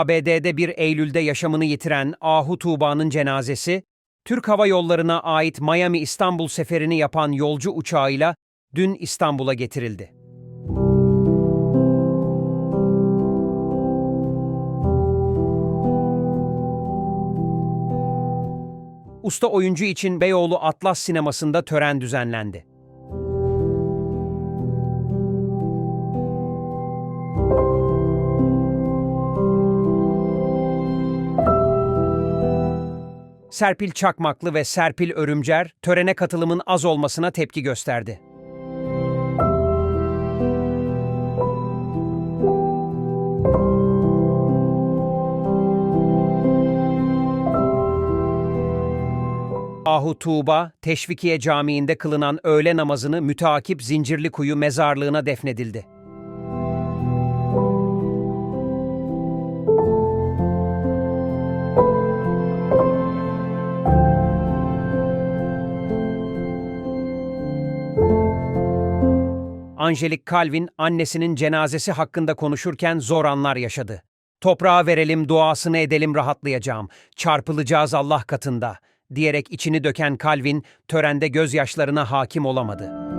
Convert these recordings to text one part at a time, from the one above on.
ABD'de bir Eylül'de yaşamını yitiren Ahu Tuğba'nın cenazesi, Türk Hava Yolları'na ait Miami-İstanbul seferini yapan yolcu uçağıyla dün İstanbul'a getirildi. Usta oyuncu için Beyoğlu Atlas Sineması'nda tören düzenlendi. Serpil Çakmaklı ve Serpil Örümcer törene katılımın az olmasına tepki gösterdi. Ahu Tuğba, Teşvikiye Camii'nde kılınan öğle namazını müteakip Zincirlikuyu mezarlığına defnedildi. Angelik Calvin annesinin cenazesi hakkında konuşurken zor anlar yaşadı. Toprağa verelim, duasını edelim, rahatlayacağım. Çarpılacağız Allah katında diyerek içini döken Calvin törende gözyaşlarına hakim olamadı.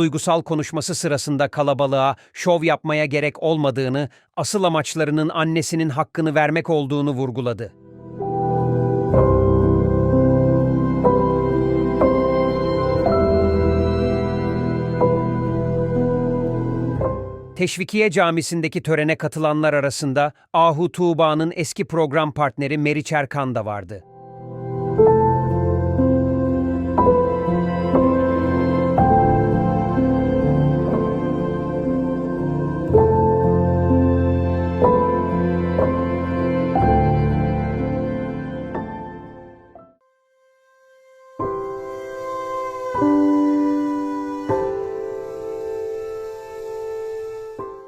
Duygusal konuşması sırasında kalabalığa şov yapmaya gerek olmadığını, asıl amaçlarının annesinin hakkını vermek olduğunu vurguladı. Teşvikiye Camisi'ndeki törene katılanlar arasında Ahu Tuğba'nın eski program partneri Meriç Erkan da vardı.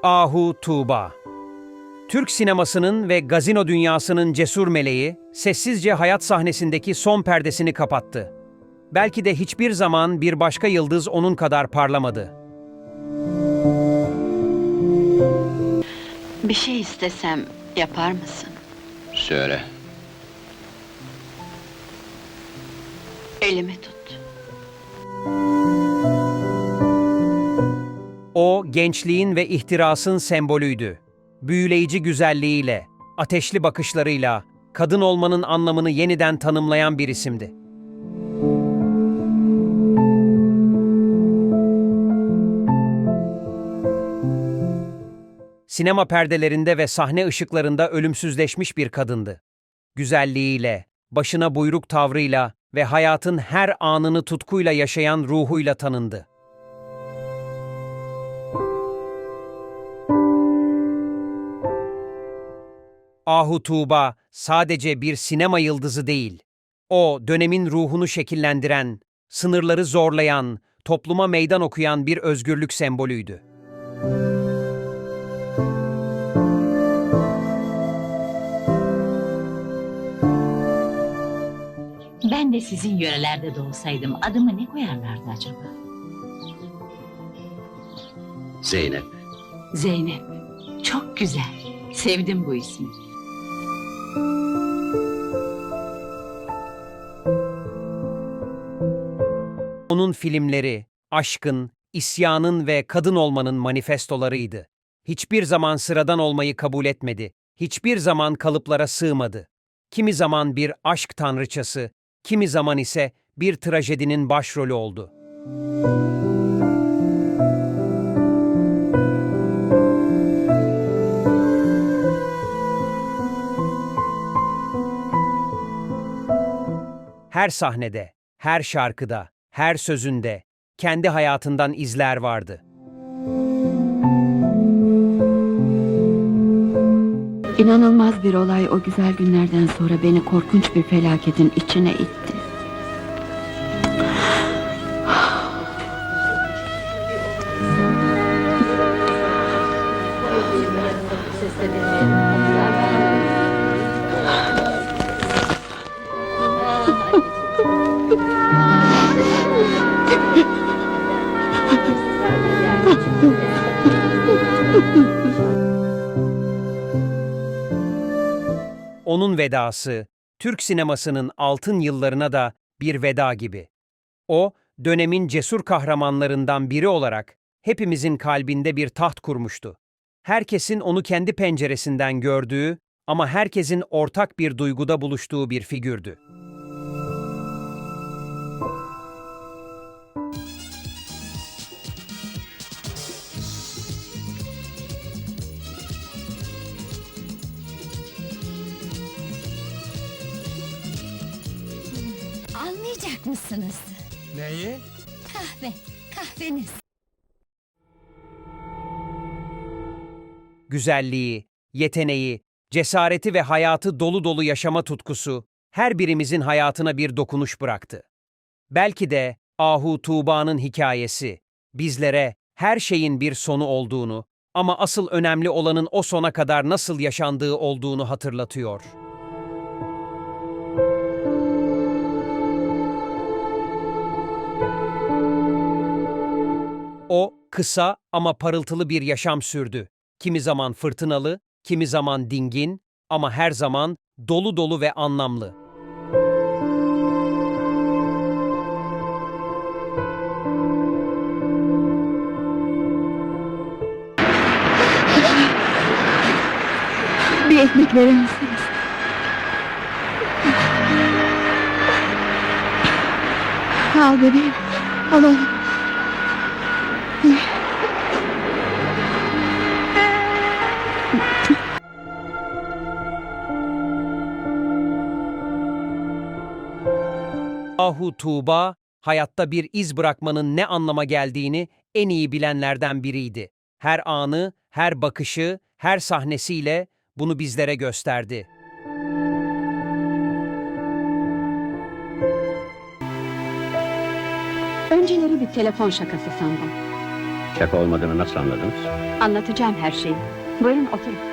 Ahu Tuğba Türk sinemasının ve gazino dünyasının cesur meleği, sessizce hayat sahnesindeki son perdesini kapattı. Belki de hiçbir zaman bir başka yıldız onun kadar parlamadı. Bir şey istesem yapar mısın? Söyle. Elimi tut. O, gençliğin ve ihtirasın sembolüydü. Büyüleyici güzelliğiyle, ateşli bakışlarıyla, kadın olmanın anlamını yeniden tanımlayan bir isimdi. Sinema perdelerinde ve sahne ışıklarında ölümsüzleşmiş bir kadındı. Güzelliğiyle, başına buyruk tavrıyla ve hayatın her anını tutkuyla yaşayan ruhuyla tanındı. Ahu Tuğba sadece bir sinema yıldızı değil. O dönemin ruhunu şekillendiren, sınırları zorlayan, topluma meydan okuyan bir özgürlük sembolüydü. Ben de sizin yörelerde doğsaydım adımı ne koyarlardı acaba? Zeynep. Zeynep. Çok güzel. Sevdim bu ismi. Onun filmleri, aşkın, isyanın ve kadın olmanın manifestolarıydı. Hiçbir zaman sıradan olmayı kabul etmedi. Hiçbir zaman kalıplara sığmadı. Kimi zaman bir aşk tanrıçası, kimi zaman ise bir trajedinin başrolü oldu. Her sahnede, her şarkıda, her sözünde kendi hayatından izler vardı. İnanılmaz bir olay o güzel günlerden sonra beni korkunç bir felaketin içine itti. Onun vedası, Türk sinemasının altın yıllarına da bir veda gibi. O, dönemin cesur kahramanlarından biri olarak hepimizin kalbinde bir taht kurmuştu. Herkesin onu kendi penceresinden gördüğü ama herkesin ortak bir duyguda buluştuğu bir figürdü. Almayacak mısınız? Neyi? Kahve, kahveniz. güzelliği, yeteneği, cesareti ve hayatı dolu dolu yaşama tutkusu her birimizin hayatına bir dokunuş bıraktı. Belki de Ahu Tuğba'nın hikayesi bizlere her şeyin bir sonu olduğunu ama asıl önemli olanın o sona kadar nasıl yaşandığı olduğunu hatırlatıyor. Kısa ama parıltılı bir yaşam sürdü. Kimi zaman fırtınalı, kimi zaman dingin ama her zaman dolu dolu ve anlamlı. Bir ekmek verir misiniz? Al bebeğim. Al. Ahu Tuğba, hayatta bir iz bırakmanın ne anlama geldiğini en iyi bilenlerden biriydi. Her anı, her bakışı, her sahnesiyle bunu bizlere gösterdi. Önceleri bir telefon şakası sandım. Şaka olmadığını nasıl anladınız? Anlatacağım her şeyi. Buyurun oturun.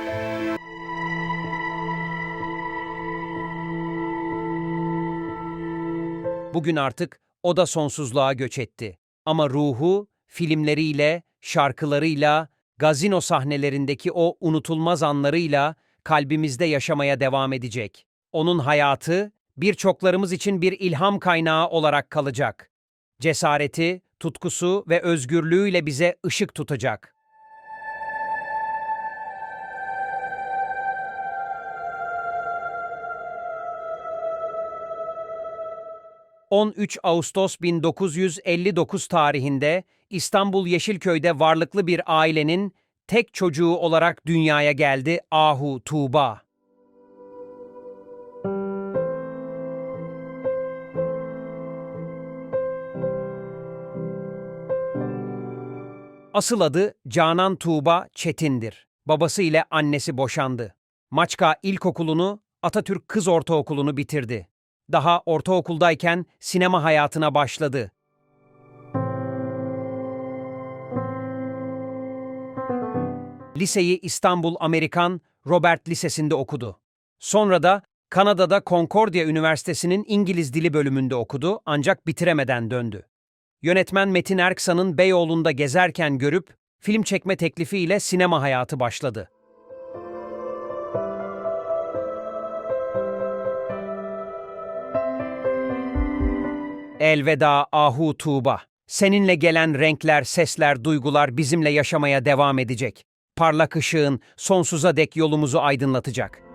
Bugün artık o da sonsuzluğa göç etti. Ama ruhu, filmleriyle, şarkılarıyla, gazino sahnelerindeki o unutulmaz anlarıyla kalbimizde yaşamaya devam edecek. Onun hayatı, birçoklarımız için bir ilham kaynağı olarak kalacak. Cesareti, tutkusu ve özgürlüğüyle bize ışık tutacak. ...13 Ağustos 1959 tarihinde İstanbul Yeşilköy'de varlıklı bir ailenin tek çocuğu olarak dünyaya geldi Ahu Tuğba. Asıl adı Canan Tuğba Çetin'dir. Babası ile annesi boşandı. Maçka İlkokulu'nu, Atatürk Kız Ortaokulu'nu bitirdi. Daha ortaokuldayken sinema hayatına başladı. Liseyi İstanbul Amerikan Robert Lisesi'nde okudu. Sonra da Kanada'da Concordia Üniversitesi'nin İngiliz Dili bölümünde okudu ancak bitiremeden döndü. Yönetmen Metin Erksan'ın Beyoğlu'nda gezerken görüp film çekme teklifiyle sinema hayatı başladı. Elveda Ahu Tuğba. Seninle gelen renkler, sesler, duygular bizimle yaşamaya devam edecek. Parlak ışığın sonsuza dek yolumuzu aydınlatacak.